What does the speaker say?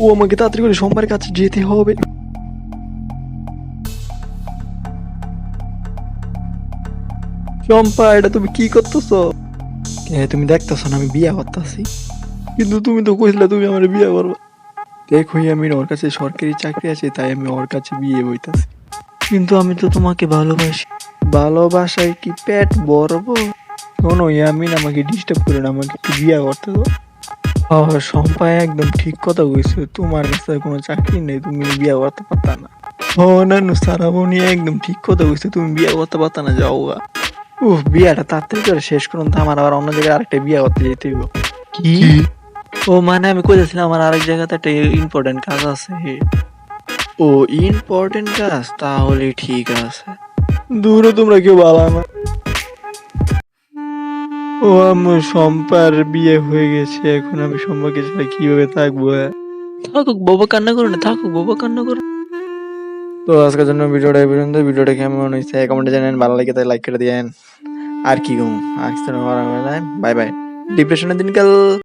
ও আমাকে তাড়াতাড়ি করে সোমবার কাছে যেতে হবে। চম্পা, এটা তুমি কি করতেছো? তুমি দেখতেছো না, আমি বিয়া করতেছি। কিন্তু তুমি তো কইছিলে তুমি আমার বিয়ে করবে। দেখোই আমি ওর কাছে সরকারি চাকরি আছে, তাই আমি ওর কাছে বিয়ে বইতাছি। কিন্তু আমি তো তোমাকে ভালোবাসি। ভালোবাসায় কি পেট বড়ব শোনো, ইয়ামিন আমাকে ডিস্টার্ব করে না, আমাকে একটু বিয়ে করতে দাও। ও সম্পা একদম ঠিক কথা কইছে। তোমার কাছে কোনো চাকরি নেই তুমি বিয়ে করতে পারতা না। ও না নু সারাবনি একদম ঠিক কথা কইছে তুমি বিয়ে করতে পারতা না যাও গা। উফ বিয়াটা তাড়াতাড়ি করে শেষ করুন তো আমার আবার অন্য জায়গায় আরেকটা বিয়ে করতে যেতে হইব। কি? ও মানে আমি কইতেছিলাম আমার আরেক জায়গাতে একটা ইম্পর্টেন্ট কাজ আছে। ও ইম্পর্টেন্ট কাজ? তাহলে ঠিক আছে। দূরে তোমরা কেউ ভালো না। ও আমার সম্পার বিয়ে হয়ে গেছে এখন আমি সম্পাকে ছাড়া কীভাবে থাকব থাকুক বাবা কান্না করো না থাকুক বাবা কান্না করো। তো আজকের জন্য ভিডিওটা এই পর্যন্ত ভিডিওটা কেমন হয়েছে কমেন্টে জানেন ভালো লাগে তাই লাইক করে দিয়েন আর কি কম আজকে বাই বাই ডিপ্রেশনের দিনকাল।